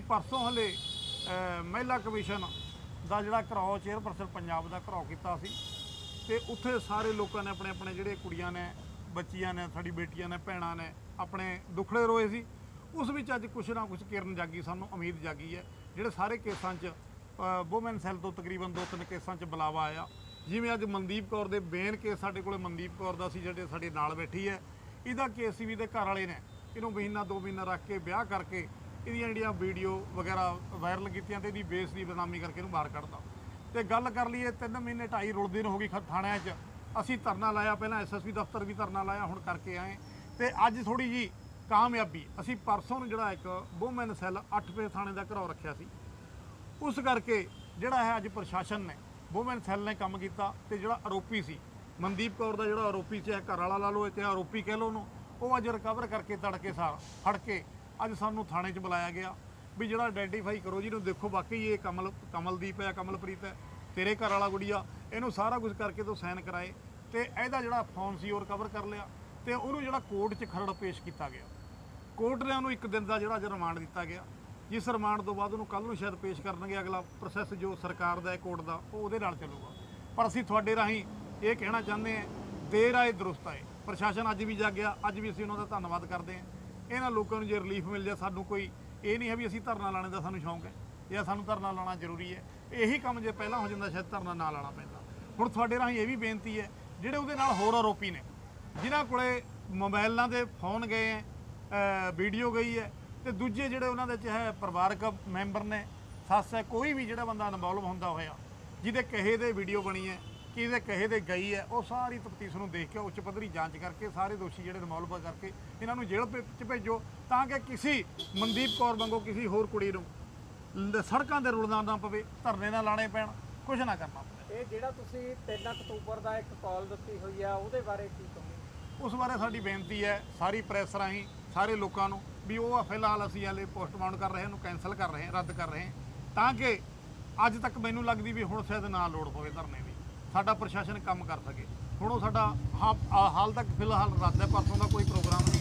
ਪਰਸੋਂ ਹਲੇ ਮਹਿਲਾ ਕਮਿਸ਼ਨ ਦਾ ਜਿਹੜਾ ਘਰਾਓ ਚੇਅਰਪਰਸਨ ਪੰਜਾਬ ਦਾ ਘਰਾਓ ਕੀਤਾ ਸੀ ਤੇ ਉੱਥੇ ਸਾਰੇ ਲੋਕਾਂ ਨੇ ਆਪਣੇ ਆਪਣੇ ਜਿਹੜੇ ਕੁੜੀਆਂ ਨੇ, ਬੱਚੀਆਂ ਨੇ, ਸਾਡੀ ਬੇਟੀਆਂ ਨੇ, ਭੈਣਾਂ ਨੇ ਆਪਣੇ ਦੁੱਖੜੇ ਰੋਏ ਸੀ। ਉਸ ਵਿੱਚ ਅੱਜ ਕੁਛ ਨਾ ਕੁਛ ਕਿਰਨ ਜਾਗੀ, ਸਾਨੂੰ ਉਮੀਦ ਜਾਗੀ ਹੈ। ਜਿਹੜੇ ਸਾਰੇ ਕੇਸਾਂ 'ਚ ਵੂਮਨ ਸੈੱਲ ਤੋਂ ਤਕਰੀਬਨ ਦੋ ਤਿੰਨ ਕੇਸਾਂ 'ਚ ਬੁਲਾਵਾ ਆਇਆ। ਜਿਵੇਂ ਅੱਜ ਮਨਦੀਪ ਕੌਰ ਦੇ ਬੇਨ ਕੇਸ ਸਾਡੇ ਕੋਲੇ ਮਨਦੀਪ ਕੌਰ ਦਾ ਸੀ, ਜਿਹੜੇ ਸਾਡੇ ਨਾਲ ਬੈਠੀ ਹੈ। ਇਹਦਾ ਕੇਸ ਸੀ ਵੀ ਦੇ ਘਰ ਵਾਲੇ ਨੇ। ਇਹਨੂੰ ਮਹੀਨਾ, ਦੋ ਮਹੀਨਾ ਰੱਖ ਕੇ ਵਿਆਹ ਕਰਕੇ ਇਹਦੀਆਂ ਜਿਹੜੀਆਂ ਵੀਡੀਓ ਵਗੈਰਾ ਵਾਇਰਲ ਕੀਤੀਆਂ ਤੇ ਇਹਦੀ ਬੇਸ ਦੀ ਬਦਨਾਮੀ ਕਰਕੇ ਇਹਨੂੰ ਬਾਹਰ ਕੱਢਤਾ। ਤੇ ਗੱਲ ਕਰ ਲਈਏ 3 ਮਹੀਨੇ ਢਾਈ ਰੁਲਦੇ ਨੂੰ ਹੋ ਗਈ ਖ- ਥਾਣਿਆਂ 'ਚ। ਅਸੀਂ ਧਰਨਾ ਲਾਇਆ, ਪਹਿਲਾਂ ਐਸਐਸਪੀ ਦਫ਼ਤਰ ਵੀ ਧਰਨਾ ਲਾਇਆ, ਹੁਣ ਕਰਕੇ ਆਏ ਤੇ ਅੱਜ ਥੋੜੀ ਜੀ ਕਾਮਯਾਬੀ। ਅਸੀਂ ਪਰਸੋਂ ਨੂੰ ਜਿਹੜਾ ਇੱਕ ਵੂਮਨ ਸੈੱਲ 8 ਪੇ ਥਾਣੇ ਦਾ ਘਰਾਓ ਰੱਖਿਆ ਸੀ। ਉਸ ਕਰਕੇ ਜਿਹੜਾ ਹੈ ਅੱਜ ਪ੍ਰਸ਼ਾਸਨ ਨੇ ਵੂਮਨ ਸੈੱਲ ਨੇ ਕੰਮ ਕੀਤਾ ਤੇ ਜਿਹੜਾ ਆਰੋਪੀ ਸੀ, ਮਨਦੀਪ ਕੌਰ ਦਾ ਜਿਹੜਾ ਆਰੋਪੀ ਸੀ ਘਰ ਵਾਲਾ ਲਾ ਲਓ ਤੇ ਆਰੋਪੀ ਕਹਿ ਲਓ ਉਹਨੂੰ, ਉਹ ਅੱਜ ਰਿਕਵਰ ਕਰਕੇ ਤੜਕੇ ਸਾਰ ਫੜ ਕੇ ਅੱਜ ਸਾਨੂੰ ਥਾਣੇ 'ਚ ਬੁਲਾਇਆ ਗਿਆ ਵੀ ਜਿਹੜਾ ਆਇਡੈਂਟੀਫਾਈ ਕਰੋ ਜਿਹਨੂੰ ਦੇਖੋ। ਵਾਕਈ ਇਹ ਕਮਲ, ਕਮਲਦੀਪ ਹੈ, ਕਮਲਪ੍ਰੀਤ ਹੈ, ਤੇਰੇ ਘਰ ਵਾਲਾ ਗੁੜੀਆ, ਇਹਨੂੰ ਸਾਰਾ ਕੁਝ ਕਰਕੇ ਤੋਂ ਸਾਈਨ ਕਰਾਏ ਤੇ ਇਹਦਾ ਜਿਹੜਾ ਫੋਨ ਸੀ ਉਹ ਰਿਕਵਰ ਕਰ ਲਿਆ ਤੇ ਉਹਨੂੰ ਜਿਹੜਾ ਕੋਰਟ 'ਚ ਖਰੜ ਪੇਸ਼ ਕੀਤਾ ਗਿਆ। ਕੋਰਟ ਨੇ ਉਹਨੂੰ ਇੱਕ ਦਿਨ ਦਾ ਜਿਹੜਾ ਅੱਜ ਰਿਮਾਂਡ ਦਿੱਤਾ ਗਿਆ। ਜਿਸ ਰਿਮਾਂਡ ਤੋਂ ਬਾਅਦ ਉਹਨੂੰ ਕੱਲ ਨੂੰ ਸ਼ਾਇਦ ਪੇਸ਼ ਕਰਨਗੇ ਅਗਲਾ ਪ੍ਰੋਸੈਸ ਜੋ ਸਰਕਾਰ ਦਾ ਹੈ ਕੋਰਟ ਦਾ, ਉਹ ਉਹਦੇ ਨਾਲ ਚੱਲੂਗਾ। ਪਰ ਅਸੀਂ ਤੁਹਾਡੇ ਰਾਹੀਂ ਇਹ ਕਹਿਣਾ ਚਾਹੁੰਦੇ ਹਾਂ, ਦੇਰ ਆਏ, ਦਰੁਸਤ ਆਏ। ਪ੍ਰਸ਼ਾਸਨ ਅੱਜ ਵੀ ਜਾਗਿਆ, ਅੱਜ ਵੀ ਅਸੀਂ ਉਹਨਾਂ ਦਾ ਧੰਨਵਾਦ ਕਰਦੇ ਹਾਂ। ਇਹਨਾਂ ਲੋਕਾਂ ਨੂੰ ਜੇ ਰਿਲੀਫ ਮਿਲ ਜਾ ਸਾਨੂੰ ਕੋਈ ਇਹ ਨਹੀਂ ਹੈ ਵੀ ਅਸੀਂ ਧਰਨਾ ਲਾਣੇ ਦਾ ਸਾਨੂੰ ਸ਼ੌਂਕ ਹੈ ਜਾਂ ਸਾਨੂੰ ਧਰਨਾ ਲਾਣਾ ਜ਼ਰੂਰੀ ਹੈ। ਇਹੀ ਕੰਮ ਜੇ ਪਹਿਲਾਂ ਹੋ ਜਾਂਦਾ, ਸ਼ਾਇਦ ਧਰਨਾ ਨਾ ਲਾਣਾ ਪੈਂਦਾ। ਹੁਣ ਤੁਹਾਡੇ ਰਾਹੀਂ ਇਹ ਵੀ ਬੇਨਤੀ ਹੈ, ਜਿਹੜੇ ਉਹਦੇ ਨਾਲ ਹੋਰ ਆਰੋਪੀ ਨੇ, ਜਿਨ੍ਹਾਂ ਕੋਲੇ ਮੋਬਾਈਲਾਂ ਦੇ ਫੋਨ ਗਏ ਹੈ ਵੀਡੀਓ ਗਈ ਹੈ, ਤੇ ਦੂਜੇ ਜਿਹੜੇ ਉਹਨਾਂ ਦੇ ਚਾਹੇ ਪਰਿਵਾਰਕ ਮੈਂਬਰ ਨੇ, ਸੱਸ ਹੈ, ਕੋਈ ਵੀ ਜਿਹੜਾ ਬੰਦਾ ਇਨਵੋਲਵ ਹੁੰਦਾ ਹੋਇਆ, ਜਿਹਦੇ ਕਹੇ ਦੇ ਵੀਡੀਓ ਬਣੀ ਹੈ ਕਿਹਦੇ ਕਹੇ ਦੇ ਗਈ ਹੈ ਉਹ ਸਾਰੀ ਤਫਤੀਸ਼ ਨੂੰ ਦੇਖ ਕੇ ਉੱਚ ਪੱਧਰੀ ਜਾਂਚ ਕਰਕੇ ਸਾਰੇ ਦੋਸ਼ੀ ਜਿਹੜੇ ਇਨਵੋਲਵ ਕਰਕੇ ਇਹਨਾਂ ਨੂੰ ਜੇਲ੍ਹ ਭੇ- 'ਚ ਭੇਜੋ ਤਾਂ ਕਿ ਕਿਸੇ ਮਨਦੀਪ ਕੌਰ ਵਾਂਗੂ ਕਿਸੇ ਹੋਰ ਕੁੜੀ ਨੂੰ ਸੜਕਾਂ ਦੇ ਰੁਲਣਾ ਨਾ ਪਵੇ ਧਰਨੇ ਨਾ ਲਾਣੇ ਪੈਣ ਕੁਝ ਨਾ ਕਰਨਾ ਪਵੇ। ਇਹ ਜਿਹੜਾ ਤੁਸੀਂ 3 ਅਕਤੂਬਰ ਦਾ ਇੱਕ ਕਾਲ ਦਿੱਤੀ ਹੋਈ ਆ ਉਹਦੇ ਬਾਰੇ ਕੀ ਕਹੋਗੇ? ਉਸ ਬਾਰੇ ਸਾਡੀ ਬੇਨਤੀ ਹੈ ਸਾਰੀ ਪ੍ਰੈਸ ਰਾਹੀਂ ਸਾਰੇ ਲੋਕਾਂ ਨੂੰ ਵੀ ਉਹ ਫਿਲਹਾਲ ਅਸੀਂ ਹਾਲੇ ਪੋਸਟਮਾਰਟਮ ਕਰ ਰਹੇ ਹਾਂ ਉਹਨੂੰ ਕੈਨਸਲ ਕਰ ਰਹੇ ਹਾਂ ਰੱਦ ਕਰ ਰਹੇ ਹਾਂ ਤਾਂ ਕਿ ਅੱਜ ਤੱਕ ਮੈਨੂੰ ਲੱਗਦੀ ਵੀ ਹੁਣ ਸ਼ਾਇਦ ਨਾ ਲੋੜ ਪਵੇ ਧਰਨੇ ਦੀ। ਸਾਡਾ ਪ੍ਰਸ਼ਾਸਨ ਕੰਮ ਕਰ ਸਕੇ। ਹੁਣ ਉਹ ਸਾਡਾ ਹਾਲ ਤੱਕ ਫਿਲਹਾਲ ਰੱਦ ਹੈ, ਪਰਸੋਂ ਦਾ ਕੋਈ ਪ੍ਰੋਗਰਾਮ ਨਹੀਂ।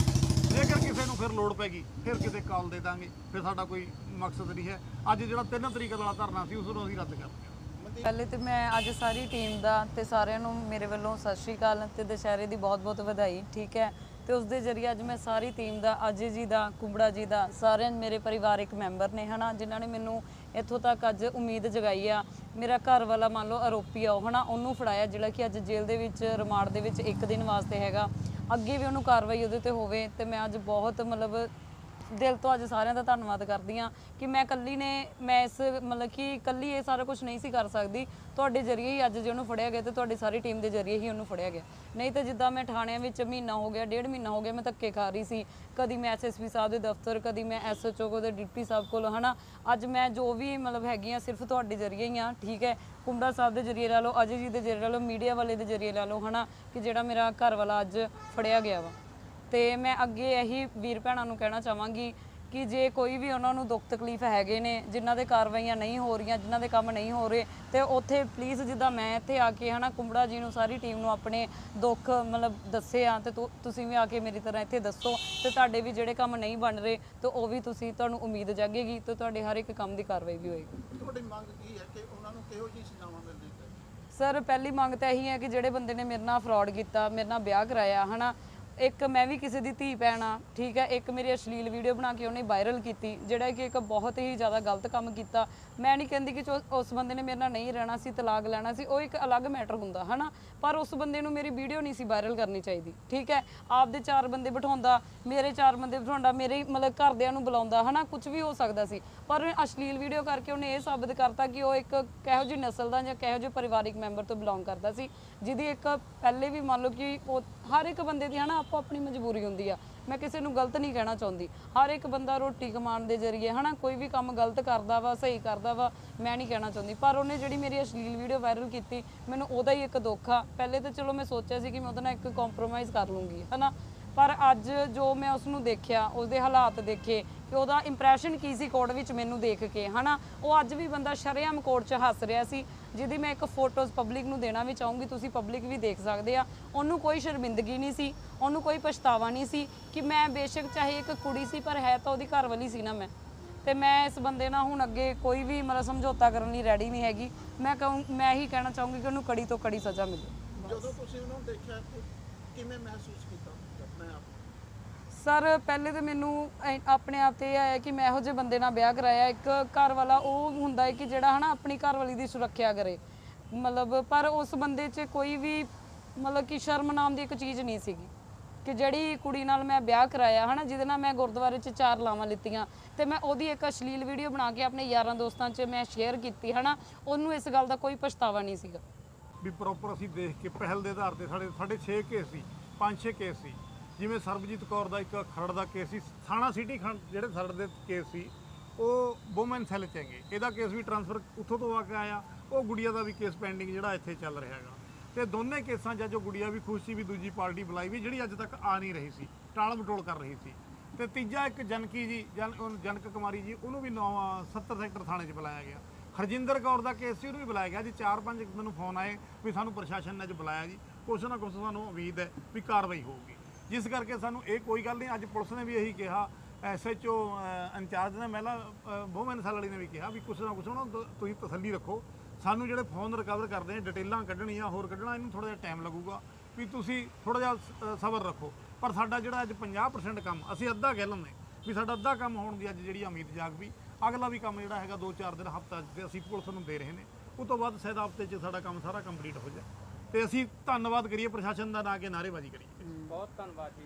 ਜੇਕਰ ਕਿਸੇ ਨੂੰ ਫਿਰ ਲੋੜ ਪੈਗੀ, ਫਿਰ ਕਿਤੇ ਕਾਲ ਦੇ ਦਾਂਗੇ, ਫਿਰ ਸਾਡਾ ਕੋਈ ਮਕਸਦ ਨਹੀਂ ਹੈ। ਅੱਜ ਜਿਹੜਾ 3 ਤਰੀਕ ਵਾਲਾ ਧਰਨਾ ਸੀ, ਉਸ ਨੂੰ ਅਸੀਂ ਰੱਦ ਕਰ ਦਿੰਦੇ ਪਹਿਲੇ ਤੇ ਮੈਂ ਅੱਜ ਸਾਰੀ ਟੀਮ ਦਾ ਤੇ ਸਾਰਿਆਂ ਨੂੰ ਮੇਰੇ ਵੱਲੋਂ ਸਤਿ ਸ਼੍ਰੀ ਅਕਾਲ ਤੇ ਦੁਸ਼ਹਿਰੇ ਦੀ ਬਹੁਤ-ਬਹੁਤ ਵਧਾਈ, ਠੀਕ ਹੈ? ਤੇ ਉਸ ਦੇ ਜ਼ਰੀਏ ਅੱਜ ਮੈਂ ਸਾਰੀ ਟੀਮ ਦਾ, ਅਜੇ ਜੀ ਦਾ, ਕੁੰਬੜਾ ਜੀ ਦਾ, ਸਾਰਿਆਂ ਮੇਰੇ ਪਰਿਵਾਰਕ ਮੈਂਬਰ ਨੇ, ਹਨਾ? ਜਿਨ੍ਹਾਂ ਨੇ ਮੈਨੂੰ ਇੱਥੋਂ ਤੱਕ ਅੱਜ ਉਮੀਦ ਜਗਾਈ ਆ। ਮੇਰਾ ਘਰ ਵਾਲਾ ਮੰਨ ਲਓ ਆਰੋਪੀ ਆ, ਉਹ ਹਨਾ, ਉਹਨੂੰ ਫੜਾਇਆ, ਜਿਹੜਾ ਕਿ ਅੱਜ ਜੇਲ੍ਹ ਦੇ ਵਿੱਚ, ਰਿਮਾਂਡ ਦੇ ਵਿੱਚ ਇੱਕ ਦਿਨ ਵਾਸਤੇ ਹੈਗਾ। ਅੱਗੇ ਵੀ ਉਹਨੂੰ ਕਾਰਵਾਈ ਉਹਦੇ ਤੇ ਹੋਵੇ ਤੇ ਮੈਂ ਅੱਜ ਬਹੁਤ ਮਤਲਬ ਦਿਲ ਤੋਂ ਅੱਜ ਸਾਰਿਆਂ ਦਾ ਧੰਨਵਾਦ ਕਰਦੀ ਆ ਕਿ ਮੈਂ ਇਕੱਲੀ ਨੇ, ਮੈਂ ਇਸ ਮਤਲਬ ਕਿ ਇਕੱਲੀ ਇਹ ਸਾਰਾ ਕੁਝ ਨਹੀਂ ਸੀ ਕਰ ਸਕਦੀ। ਤੁਹਾਡੇ ਜ਼ਰੀਏ ਹੀ ਅੱਜ ਜੇ ਉਹਨੂੰ ਫੜਿਆ ਗਿਆ ਤੇ ਤੁਹਾਡੀ ਸਾਰੀ ਟੀਮ ਦੇ ਜ਼ਰੀਏ ਹੀ ਉਹਨੂੰ ਫੜਿਆ ਗਿਆ। ਨਹੀਂ ਤਾਂ ਜਿੱਦਾਂ ਮੈਂ ਥਾਣਿਆਂ ਵਿੱਚ ਮਹੀਨਾ ਹੋ ਗਿਆ, ਡੇਢ ਮਹੀਨਾ ਹੋ ਗਿਆ ਮੈਂ ਧੱਕੇ ਖਾ ਰਹੀ ਸੀ। ਕਦੀ ਮੈਂ ਐਸਐਸਪੀ ਸਾਹਿਬ ਦੇ ਦਫ਼ਤਰ, ਕਦੀ ਮੈਂ ਐਸਐਚਓ ਕੋਲ ਦੇ ਡਿਪਟੀ ਸਾਹਿਬ ਕੋਲ, ਹਨਾ? ਅੱਜ ਮੈਂ ਜੋ ਵੀ ਮਤਲਬ ਹੈਗੀ ਆ ਸਿਰਫ ਤੁਹਾਡੇ ਜ਼ਰੀਏ ਹੀ ਆ ਠੀਕ ਹੈ? ਕੁੰਡਾ ਸਾਹਿਬ ਦੇ ਜ਼ਰੀਏ ਲਾ ਲਓ, ਅਜੇ ਜੀ ਦੇ ਜ਼ਰੀਏ ਲਾ ਲਓ, ਮੀਡੀਆ ਵਾਲੇ ਦੇ ਜ਼ਰੀਏ ਲਾ ਲਓ, ਹਨਾ? ਕਿ ਜਿਹੜਾ ਮੇਰਾ ਘਰ ਵਾਲਾ ਅੱਜ ਫੜਿਆ ਗਿਆ ਵਾ। ਤੇ ਮੈਂ ਅੱਗੇ ਇਹੀ ਵੀਰ ਭੈਣਾਂ ਨੂੰ ਕਹਿਣਾ ਚਾਹਾਂਗੀ ਕਿ ਜੇ ਕੋਈ ਵੀ ਉਹਨਾਂ ਨੂੰ ਦੁੱਖ ਤਕਲੀਫ ਹੈਗੇ ਨੇ ਜਿਨ੍ਹਾਂ ਦੇ ਕਾਰਵਾਈਆਂ ਨਹੀਂ ਹੋ ਰਹੀਆਂ ਜਿਨ੍ਹਾਂ ਦੇ ਕੰਮ ਨਹੀਂ ਹੋ ਰਹੇ ਤੇ ਉੱਥੇ ਪਲੀਜ਼ ਜਿੱਦਾਂ ਮੈਂ ਇੱਥੇ ਆ ਕੇ ਹਨਾ ਕੁੰਬੜਾ ਜੀ ਨੂੰ ਸਾਰੀ ਟੀਮ ਨੂੰ ਆਪਣੇ ਦੁੱਖ ਮਤਲਬ ਦੱਸੇ ਆ ਤੇ ਤੁਸੀਂ ਵੀ ਆ ਕੇ ਮੇਰੀ ਤਰ੍ਹਾਂ ਇੱਥੇ ਦੱਸੋ ਤੇ ਤੁਹਾਡੇ ਵੀ ਜਿਹੜੇ ਕੰਮ ਨਹੀਂ ਬਣ ਰਹੇ ਤੇ ਉਹ ਵੀ ਤੁਸੀਂ ਤੁਹਾਨੂੰ ਉਮੀਦ ਜਾਗੇਗੀ ਤੇ ਤੁਹਾਡੇ ਹਰ ਇੱਕ ਕੰਮ ਦੀ ਕਾਰਵਾਈ ਵੀ ਹੋਏਗੀ। ਤੁਹਾਡੀ ਮੰਗ ਕੀ ਹੈ ਕਿ ਉਹਨਾਂ ਨੂੰ ਕਿਹੋ ਜਿਹੀ ਸਜ਼ਾਵਾਂ ਮਿਲਣੀ ਚਾਹੀਦੀ ਸਰ ਪਹਿਲੀ ਮੰਗ ਤਾਂ ਇਹੀ ਹੈ ਕਿ ਜਿਹੜੇ ਬੰਦੇ ਨੇ ਮੇਰੇ ਨਾਲ ਫਰਾਡ ਕੀਤਾ ਮੇਰੇ ਨਾਲ ਵਿਆਹ ਕਰਾਇਆ ਹਨਾ ਇੱਕ ਮੈਂ ਵੀ ਕਿਸੇ ਦੀ ਧੀ ਭੈਣ ਆ, ਠੀਕ ਹੈ, ਇੱਕ ਮੇਰੀ ਅਸ਼ਲੀਲ ਵੀਡੀਓ ਬਣਾ ਕੇ ਉਹਨੇ ਵਾਇਰਲ ਕੀਤੀ, ਜਿਹੜਾ ਕਿ ਇੱਕ ਬਹੁਤ ਹੀ ਜ਼ਿਆਦਾ ਗਲਤ ਕੰਮ ਕੀਤਾ। ਮੈਂ ਨਹੀਂ ਕਹਿੰਦੀ ਕਿ ਜੋ ਉਸ ਬੰਦੇ ਨੇ ਮੇਰੇ ਨਾਲ ਨਹੀਂ ਰਹਿਣਾ ਸੀ, ਤਲਾਕ ਲੈਣਾ ਸੀ, ਉਹ ਇੱਕ ਅਲੱਗ ਮੈਟਰ ਹੁੰਦਾ, ਹਨਾ? ਪਰ ਉਸ ਬੰਦੇ ਨੂੰ ਮੇਰੀ ਵੀਡੀਓ ਨਹੀਂ ਸੀ ਵਾਇਰਲ ਕਰਨੀ ਚਾਹੀਦੀ, ਠੀਕ ਹੈ? ਆਪਦੇ ਚਾਰ ਬੰਦੇ ਬਿਠਾਉਂਦਾ, ਮੇਰੇ ਚਾਰ ਬੰਦੇ ਬਿਠਾਉਂਦਾ, ਮੇਰੇ ਮਤਲਬ ਘਰਦਿਆਂ ਨੂੰ ਬੁਲਾਉਂਦਾ, ਹਨਾ? ਕੁਝ ਵੀ ਹੋ ਸਕਦਾ ਸੀ। ਪਰ ਅਸ਼ਲੀਲ ਵੀਡੀਓ ਕਰਕੇ ਉਹਨੇ ਇਹ ਸਾਬਤ ਕਰਤਾ ਕਿ ਉਹ ਇੱਕ ਕਿਹੋ ਜਿਹੀ ਨਸਲ ਦਾ ਜਾਂ ਕਿਹੋ ਜਿਹੇ ਪਰਿਵਾਰਿਕ ਮੈਂਬਰ ਤੋਂ ਬਿਲੋਂਗ ਕਰਦਾ ਸੀ, ਜਿਹਦੀ ਇੱਕ ਪਹਿਲੇ ਵੀ ਮੰਨ ਲਓ ਕਿ ਉਹ ਹਰ ਇੱਕ ਬੰਦੇ ਦੀ, ਹਨਾ? ਆਪੋ ਆਪਣੀ ਮਜਬੂਰੀ ਹੁੰਦੀ ਆ। ਮੈਂ ਕਿਸੇ ਨੂੰ ਗਲਤ ਨਹੀਂ ਕਹਿਣਾ ਚਾਹੁੰਦੀ। ਹਰ ਇੱਕ ਬੰਦਾ ਰੋਟੀ ਕਮਾਉਣ ਦੇ ਜ਼ਰੀਏ, ਹਨਾ, ਕੋਈ ਵੀ ਕੰਮ ਗਲਤ ਕਰਦਾ ਵਾ, ਸਹੀ ਕਰਦਾ ਵਾ, ਮੈਂ ਨਹੀਂ ਕਹਿਣਾ ਚਾਹੁੰਦੀ। ਪਰ ਉਹਨੇ ਜਿਹੜੀ ਮੇਰੀ ਅਸ਼ਲੀਲ ਵੀਡੀਓ ਵਾਇਰਲ ਕੀਤੀ, ਮੈਨੂੰ ਉਹਦਾ ਹੀ ਇੱਕ ਦੁੱਖ ਆ। ਪਹਿਲੇ ਤਾਂ ਚਲੋ ਮੈਂ ਸੋਚਿਆ ਸੀ ਕਿ ਮੈਂ ਉਹਦੇ ਨਾਲ ਇੱਕ ਕੰਪਰੋਮਾਈਜ਼ ਕਰ ਲੂੰਗੀ, ਹਨਾ। ਪਰ ਅੱਜ ਜੋ ਮੈਂ ਉਸ ਨੂੰ ਦੇਖਿਆ ਉਸਦੇ ਹਾਲਾਤ ਦੇਖੇ ਕਿ ਉਹਦਾ ਇੰਪ੍ਰੈਸ਼ਨ ਕੀ ਸੀ ਕੋਰਟ ਵਿੱਚ ਮੈਨੂੰ ਦੇਖ ਕੇ, ਹਨਾ? ਉਹ ਅੱਜ ਵੀ ਬੰਦਾ ਸ਼ਰੇਆਮ ਕੋਰਟ 'ਚ ਹੱਸ ਰਿਹਾ ਸੀ, ਜਿਹਦੀ ਮੈਂ ਇੱਕ ਫੋਟੋਜ਼ ਪਬਲਿਕ ਨੂੰ ਦੇਣਾ ਵੀ ਚਾਹੂੰਗੀ, ਤੁਸੀਂ ਪਬਲਿਕ ਵੀ ਦੇਖ ਸਕਦੇ ਆ। ਉਹਨੂੰ ਕੋਈ ਸ਼ਰਮਿੰਦਗੀ ਨਹੀਂ ਸੀ, ਉਹਨੂੰ ਕੋਈ ਪਛਤਾਵਾ ਨਹੀਂ ਸੀ ਕਿ ਮੈਂ ਬੇਸ਼ੱਕ ਚਾਹੇ ਇੱਕ ਕੁੜੀ ਸੀ, ਪਰ ਹੈ ਤਾਂ ਉਹਦੀ ਘਰ ਵਾਲੀ ਸੀ ਨਾ ਮੈਂ। ਤੇ ਮੈਂ ਇਸ ਬੰਦੇ ਨਾਲ ਹੁਣ ਅੱਗੇ ਕੋਈ ਵੀ ਮਤਲਬ ਸਮਝੌਤਾ ਕਰਨ ਲਈ ਰੈਡੀ ਨਹੀਂ ਹੈਗੀ। ਮੈਂ ਕਹੂੰ, ਮੈਂ ਇਹੀ ਕਹਿਣਾ ਚਾਹੂੰਗੀ ਕਿ ਉਹਨੂੰ ਕੜੀ ਤੋਂ ਕੜੀ ਸਜ਼ਾ ਮਿਲੇ। ਜਦੋਂ ਤੁਸੀਂ ਉਹਨਾਂ ਦੇਖਿਆ, ਕਿਵੇਂ ਮਹਿਸੂਸ ਕੀਤਾ? ਸਰ, ਪਹਿਲੇ ਤਾਂ ਮੈਨੂੰ ਐ- ਆਪਣੇ ਆਪ ਤੇ ਇਹ ਆਇਆ ਕਿ ਮੈਂ ਇਹੋ ਜਿਹੇ ਬੰਦੇ ਨਾਲ ਵਿਆਹ ਕਰਾਇਆ। ਇੱਕ ਘਰ ਵਾਲਾ ਉਹ ਹੁੰਦਾ ਹੈ ਕਿ ਜਿਹੜਾ ਹਨਾ ਆਪਣੀ ਘਰਵਾਲੀ ਦੀ ਸੁਰੱਖਿਆ ਕਰੇ। ਮਤਲਬ ਪਰ ਉਸ ਬੰਦੇ 'ਚ ਕੋਈ ਵੀ ਮਤਲਬ ਕਿ ਸ਼ਰਮ ਨਾਮ ਦੀ ਇੱਕ ਚੀਜ਼ ਨਹੀਂ ਸੀਗੀ। ਕਿ ਜਿਹੜੀ ਕੁੜੀ ਨਾਲ ਮੈਂ ਵਿਆਹ ਕਰਾਇਆ ਹਨਾ, ਜਿਹਦੇ ਨਾਲ ਮੈਂ ਗੁਰਦੁਆਰੇ 'ਚ ਚਾਰ ਲਾਵਾਂ ਲਿੱਤੀਆਂ ਤੇ ਮੈਂ ਉਹਦੀ ਇੱਕ ਅਸ਼ਲੀਲ ਵੀਡੀਓ ਬਣਾ ਕੇ ਆਪਣੇ ਯਾਰਾਂ ਦੋਸਤਾਂ 'ਚ ਮੈਂ ਸ਼ੇਅਰ ਕੀਤੀ ਹਨਾ, ਉਹਨੂੰ ਇਸ ਗੱਲ ਦਾ ਕੋਈ ਪਛਤਾਵਾ ਨਹੀਂ ਸੀਗਾ। ਵੀ ਪ੍ਰੋਪਰ ਅਸੀਂ ਦੇਖ ਕੇ ਪਹਿਲ ਦੇ ਆਧਾਰ ਤੇ ਸਾਡੇ ਸਾਡੇ 6 ਕੇਸ ਸੀ 5-6 ਕੇਸ ਸੀ। ਜਿਵੇਂ ਸਰਬਜੀਤ ਕੌਰ ਦਾ ਇੱਕ ਖਰੜ ਦਾ ਕੇਸ ਸੀ, ਥਾਣਾ ਸਿਟੀ ਖੰਡ ਜਿਹੜੇ ਖਰੜ ਦੇ ਕੇਸ ਸੀ, ਉਹ ਵੂਮਨ ਸੈੱਲ ਚ ਹੈਗੇ। ਇਹਦਾ ਕੇਸ ਵੀ ਟਰਾਂਸਫਰ ਉੱਥੋਂ ਤੋਂ ਆ ਕੇ ਆਇਆ, ਉਹ ਗੁੜੀਆ ਦਾ ਵੀ ਕੇਸ ਪੈਂਡਿੰਗ ਜਿਹੜਾ ਇੱਥੇ ਚੱਲ ਰਿਹਾ ਹੈਗਾ। ਤੇ ਦੋਨੇ ਕੇਸਾਂ 'ਚ ਜੋ ਗੁੜੀਆ ਵੀ ਖੁਸ਼ ਸੀ ਵੀ ਦੂਜੀ ਪਾਰਟੀ ਬੁਲਾਈ ਵੀ, ਜਿਹੜੀ ਅੱਜ ਤੱਕ ਆ ਨਹੀਂ ਰਹੀ ਸੀ, ਟਾਲ ਮਟੋਲ ਕਰ ਰਹੀ ਸੀ। ਤੇ ਤੀਜਾ ਇੱਕ ਜਨਕੀ ਜੀ, ਜਨ ਜਨਕ ਕੁਮਾਰੀ ਜੀ, ਉਹਨੂੰ ਵੀ 9 70 ਸੈਕਟਰ ਥਾਣੇ 'ਚ ਬੁਲਾਇਆ ਗਿਆ। ਹਰਜਿੰਦਰ ਕੌਰ ਦਾ ਕੇਸ ਸੀ, ਉਹਨੂੰ ਵੀ ਬੁਲਾਇਆ ਗਿਆ। ਜੀ ਚਾਰ ਪੰਜ ਮੈਨੂੰ ਫੋਨ ਆਏ ਵੀ ਸਾਨੂੰ ਪ੍ਰਸ਼ਾਸਨ ਨੇ ਅੱਜ ਬੁਲਾਇਆ ਜੀ। ਕੁਛ ਨਾ ਕੁਛ ਸਾਨੂੰ ਉਮੀਦ ਹੈ ਵੀ ਕਾਰਵਾਈ ਹੋਊਗੀ। ਜਿਸ ਕਰਕੇ ਸਾਨੂੰ ਇਹ ਕੋਈ ਗੱਲ ਨਹੀਂ, ਅੱਜ ਪੁਲਿਸ ਨੇ ਵੀ ਇਹੀ ਕਿਹਾ ਐਸਐਚਓ ਇੰਚਾਰਜ ਨੇ, ਮਹਿਲਾ ਵੂਮਨ ਸੈਲ ਵਾਲੀ ਨੇ ਵੀ ਕਿਹਾ ਵੀ ਕੁਛ ਨਾ ਕੁਛ ਉਹਨਾਂ ਨੂੰ ਤੁਸੀਂ ਤਸੱਲੀ ਰੱਖੋ। ਸਾਨੂੰ ਜਿਹੜੇ ਫੋਨ ਰਿਕਵਰ ਕਰਦੇ ਨੇ, ਡਿਟੇਲਾਂ ਕੱਢਣੀਆਂ, ਹੋਰ ਕੱਢਣਾ, ਇਹਨੂੰ ਥੋੜਾ ਜਿਹਾ ਟਾਈਮ ਲੱਗੂਗਾ ਵੀ ਤੁਸੀਂ ਥੋੜਾ ਜਿਹਾ ਸਬਰ ਰੱਖੋ। ਪਰ ਸਾਡਾ ਜਿਹੜਾ ਅੱਜ 50% ਕੰਮ, ਅਸੀਂ ਅੱਧਾ ਕਹਿ ਲੈਂਦੇ ਵੀ ਸਾਡਾ ਅੱਧਾ ਕੰਮ ਹੋਣ ਦੀ ਅੱਜ ਜਿਹੜੀ ਉਮੀਦ ਜਾਗ ਵੀ, ਅਗਲਾ ਵੀ ਕੰਮ ਜਿਹੜਾ ਹੈਗਾ 2-4 ਦਿਨ ਹਫਤਾ ਤੇ ਅਸੀਂ ਪੁਲਿਸ ਨੂੰ ਦੇ ਰਹੇ ਨੇ। ਉਸ ਤੋਂ ਬਾਅਦ ਸੈਦ ਹਫ਼ਤੇ 'ਚ ਸਾਡਾ ਕੰਮ ਸਾਰਾ ਕੰਪਲੀਟ ਹੋ ਜਾਏ। ਤੇ ਅਸੀਂ ਧੰਨਵਾਦ ਕਰੀਏ ਪ੍ਰਸ਼ਾਸਨ ਦਾ ਨਾ ਕਿ ਨਾਅਰੇਬਾਜ਼ੀ ਕਰੀਏ। ਬਹੁਤ ਧੰਨਵਾਦ ਜੀ।